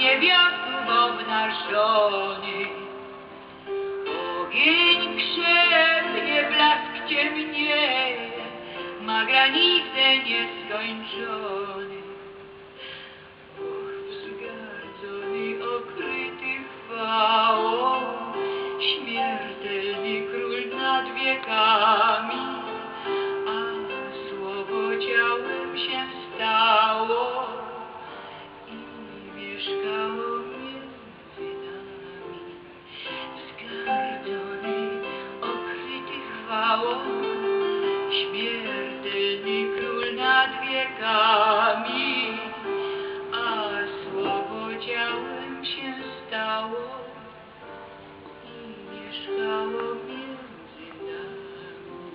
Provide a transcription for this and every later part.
niewiastów obnażony. Ogień krzepnie, blask ciemnieje, ma granice nieskończone. Och, wzgardzony, okryty chwałą, śmiertelny król nad wiekami, stało i mieszkało między nami.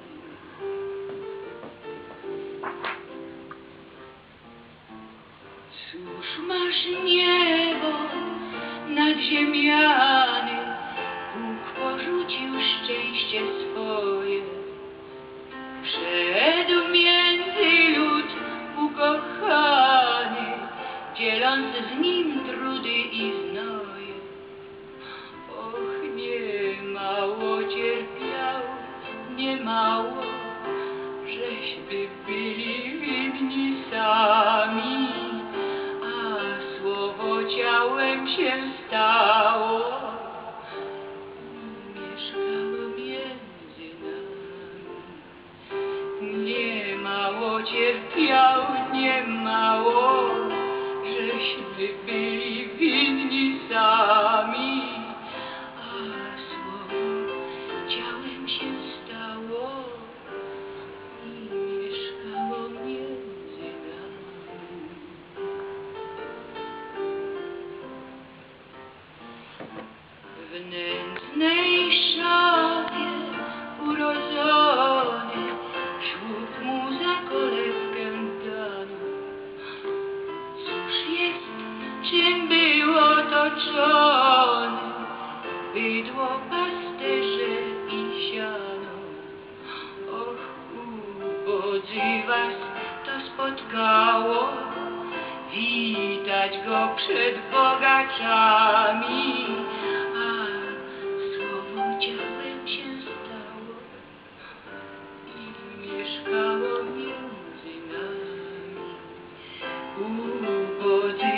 Cóż masz niebo nad ziemiany, Bóg porzucił szczęście swoje. Nie mało, żeśmy byli winni sami, a słowo ciałem się stało mieszkało między nami. Nie mało cierpiał, nie mało, żeśmy byli nędznej szafie urodzony Żłób mu za kolebkę dano. Cóż jest, czym był otoczony? Bydło, pasterze i siano. Och, ubodzy was to spotkało, Witać go przed bogaczami,